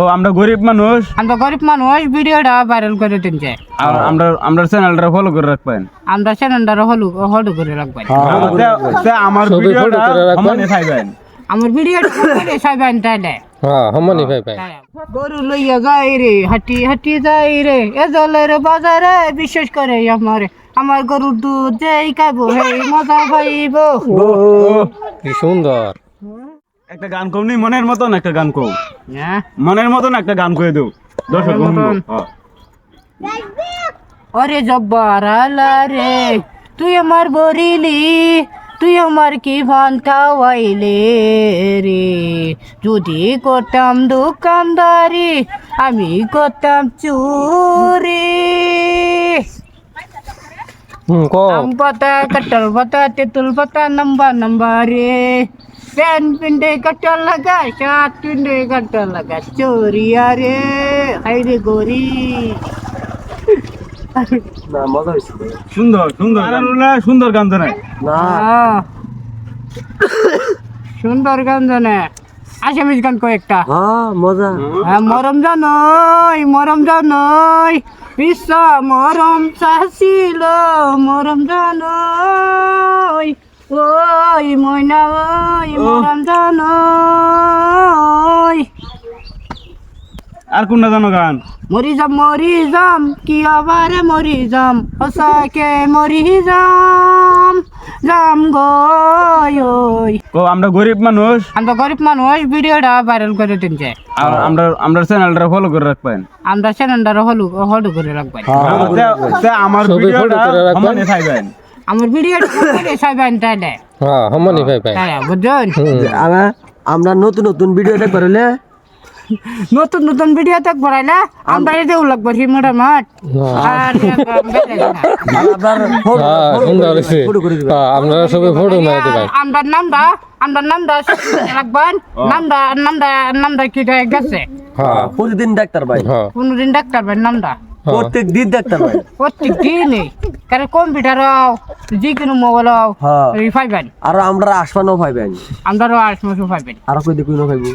ও আমরা গরিব মানুষ। আমরা গরিব মানুষ ভিডিওটা ভাইরাল করে দিনছে আর আমরা আমরা চ্যানেলটা ফলো করে রাখবেন। আমরা চ্যানেলটা হলু হলু করে রাখবেন। তে আমার ভিডিওটা। সমানে চাইবেন আমার ভিডিওটা সাইবেন তাইলে। হ্যাঁ হমনি ভাই ভাই গরু লইয়া যাই রে হাঁটি হাঁটি যাই রে। এ জলের বাজারে বিশেষ করে আমার আমার গরুর দুধ যেই খাব হেই মজা পাইব। কি সুন্দর। একটা গান কমনি মনের মতন একটা গান কও। হ্যাঁ? মনের মতন একটা গান করে দেও। দর্শক মতন? হ্যাঁ। ওরে জব্বার আলা রে তুই আমার বরিলি তুই আমার কি ভান খাওয়াইলে রে? যদি করতাম দোকানদারি আমি করতাম চুরি। হুম আম পাতা কাটাল পাতা তেঁতুল পাতা নাম্বা নাম্বা রে প্যান পিন্ডে কাটাল লাগা শার্ট পিন্ডে কাটাল লাগা চোরিয়া রে হাই রে গোরি সুন্দর সুন্দর গান। হলো সুন্দর গান জানাই আহ। সুন্দর গান জানে। আসামিজ গান কয়েকটা। হ্যাঁ, মরম জানই মরম জানই। বিশ্ব মরম চাছিল মরম জানই। ওই ময়না ওই মরম জানই আর কোনটা জানো গান? মরি যাম মরি যাম কি আবার মরি যাম? সঁচাকে মরি যাম যাম গই ওই ও আমরা গরিব মানুষ। আমরা গরিব মানুষ ভিডিওটা ভাইরাল করে দিনছে আর আমরা আমরা চ্যানেলটা ফলো করে রাখবেন। আমরা চ্যানেলটা হলু হলু করে রাখবেন। তে- তে আমার ভিডিওটা করে রাখবেন। আমার ভিডিওটা সাইবেন তাইলে হ্যাঁ হমনি ভাই ভাই। তাই বুঝছেন? আমরা আমরা নতুন নতুন ভিডিও দেখবার হলে নতুন নতুন ভিডিও তো করাইলে আমরা এই লাগবো হিমুড়া মাঠ। আর হ্যাঁ হ্যাঁ আপনারা সবাই ফটো মেরে দেবেন আমরা নামটা আমরা নামটা রাখবেন নামটা নামটা নামটা কি গেছে? হ্যাঁ। প্রতিদিন ডাক্তার ভাই। হ্যাঁ। কোনদিন ডাক্তার ভাই নামটা। হ্যাঁ প্রত্যেক দিন ডাক্তার ভাই প্রত্যেক দিনই। কারণ কম্পিউটার যে কোনো মোবাইল হ্যাঁ। পাইবেন আর আমরা আসবানও পাইবেন আমরাও আসমসও পাইবেন আর কই দে কই না পাইবো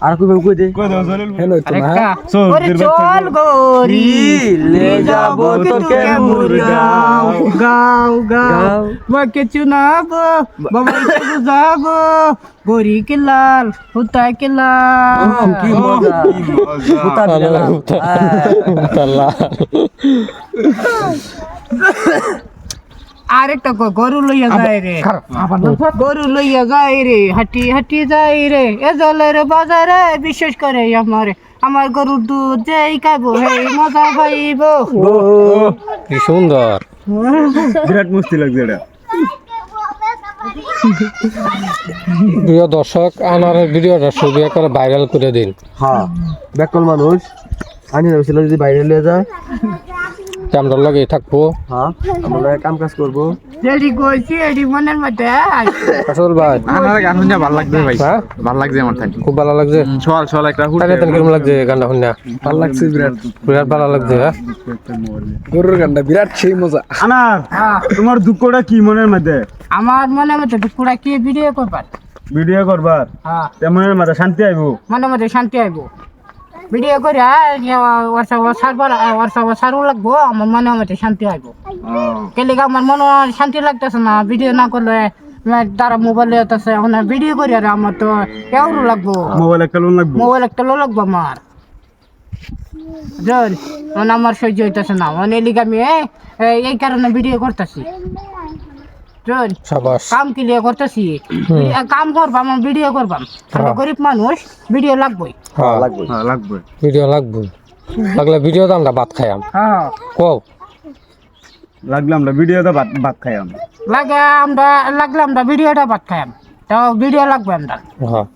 আর কই পাইবো কই দে? কই দাও? আরেকটা। চল, ওরে চল গরি লে যাব তোকে মুরগাঁও গাও গাও। মাকে চুনাবো বাবাকে বুঝাবো। গরি কে লাল। হুতা কে লাল কি মজা। হুতা। তাল্লা আরেকটা কো গরু লইয়া যায় রে। গরু লইয়া যায় রে হাঁটি হাঁটি যায় রে। এ জলের বাজারে বিশেষ করে আমার আমার গরুর দুধ যেই খাব হেই মজা পাইব। কি সুন্দর। বিরাট মুস্তি লাগছে এটা। প্রিয় দর্শক আনারের ভিডিওটা ছবি করে ভাইরাল করে দিন। হ্যাঁ বেকল মানুষ। আনি হয়েছিল যদি বাইরে নিয়ে যায়। আমরা থাকব। হ্যাঁ আমরা কাম কাজ করব। যেটি কইছি এটি মনের মধ্যে আসল ভাই। আমার গান শুনে ভালো লাগবে ভাই। হ্যাঁ? ভালো লাগছে আমার থাকি খুব ভালো লাগছে। সকাল সকাল একটা তাহলে তাহলে কীরকম লাগছে গানটা শুনে ভালো লাগছে বিরাট। বিরাট ভালো লাগছে হ্যাঁ? গরুর গানটা বিরাট সেই মজা। আনার হ্যাঁ, তোমার দুঃখটা কি মনের মধ্যে? আমার মনের মধ্যে পুরা কি? ভিডিও করবার। ভিডিও করবার? হ্যাঁ। মনের মধ্যে শান্তি আইবো? মনের মধ্যে শান্তি আইব। ভিডিও করে ওয়ার্সা সারবার ওয়ার্সা সারও লাগবো আমার মনের মধ্যে শান্তি আইব কেলে আমার মনে শান্তি লাগতেছে না ভিডিও না করলে তারা মোবাইলে আছে মানে ভিডিও করি আর আমার তো এওরও লাগবো। মোবাইল একটা লোন লাগবো? মোবাইল একটা লাগবো আমার। জন মানে আমার সহ্য হইতেছে না মানে এ- এ- এই কারণে ভিডিও করতেছি। কাম ক্লিয়ার করতেছি? কাম করবাম ভিডিও করবাম। আমরা গরিব মানুষ ভিডিও লাগবই। হ্যাঁ। লাগবে হ্যাঁ লাগবে ভিডিও লাগবই। লাগলে ভিডিও দাম ভাত খাইয়াম। হ্যাঁ। কও। লাগলে আমরা ভিডিওতে ভাত ভাত খাই আমরা লাগে আমরা লাগলাম না ভিডিওটা ভাত খাইয়াম। তো ভিডিও লাগবে আমরা। হ্যাঁ।